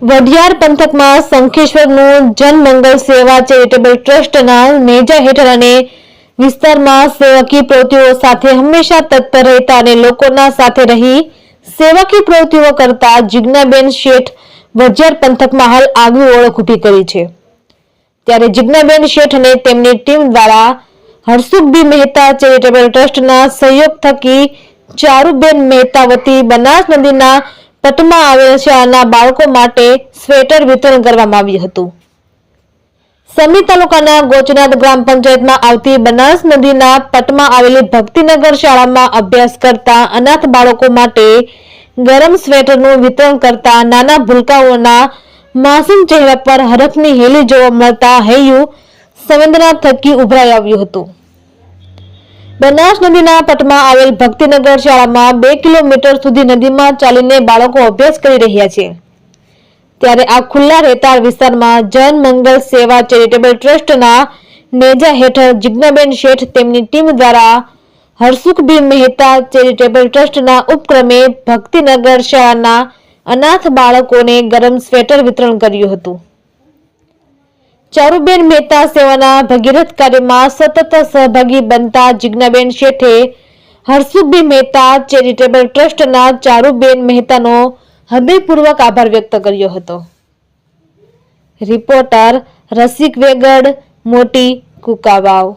વઢિયાર પંથકમાં શંખેશ્વરનું જનમંગલ સેવા ચેરિટેબલ ટ્રસ્ટના નેજા હેઠળ અને વિસ્તારમાં સેવકી પ્રવૃત્તિઓ સાથે હંમેશા તત્પર રહેતા અને લોકોના સાથે રહી સેવકી પ્રવૃત્તિઓ કરતા જિજ્ઞાબેન શેઠ વઢિયાર પંથકમાં હાલ આગવી ઓળખ ઊભી કરી છે. ત્યારે જિજ્ઞાબેન શેઠ અને તેમની ટીમ દ્વારા હરસુખબી મહેતા ચેરિટેબલ ટ્રસ્ટના સહયોગ થકી ચારુબેન મહેતા વતી બનાસ નદીના પટમાં આવેલ શાળાના બાળકો માટે સ્વેટર વિતરણ કરવામાં આવ્યું હતું. સમી તાલુકાના ગોચનાથ ગ્રામ પંચાયતમાં આવતી બનાસ નદીના પટમાં આવેલી ભક્તિનગર શાળામાં અભ્યાસ કરતા અનાથ બાળકો માટે ગરમ સ્વેટરનું વિતરણ કરતા નાના ભૂલકાઓના માસૂમ ચહેરા પર હરખની હેલી જોવા મળતા હૈયું સંવેદના થકી ઉભરાઈ આવ્યું હતું. બનાસ નદીના પટમાં આવેલ ભક્તિનગર શાળામાં બે કિલોમીટર સુધી નદીમાં ચાલીને બાળકો અભ્યાસ કરી રહ્યા છે. ત્યારે આ ખુલ્લા રેતાળ વિસ્તારમાં જન મંગલ સેવા ચેરિટેબલ ટ્રસ્ટના નેજા હેઠળ જિજ્ઞાબેન શેઠ તેમની ટીમ દ્વારા હરસુખબી મહેતા ચેરિટેબલ ટ્રસ્ટના ઉપક્રમે ભક્તિનગર શાળાના અનાથ બાળકોને ગરમ સ્વેટર વિતરણ કર્યું હતું. ચારુબેન મહેતા સેવાના ભગીરથ કાર્યમાં સતત સહભાગી બનતા જિજ્ઞાબેન શેઠે હરસુખબી મહેતા ચેરિટેબલ ટ્રસ્ટના ચારુબેન મહેતાનો હૃદયપૂર્વક આભાર વ્યક્ત કર્યો હતો. રિપોર્ટર રસિક વેગડ, મોટી કુકાવાવ.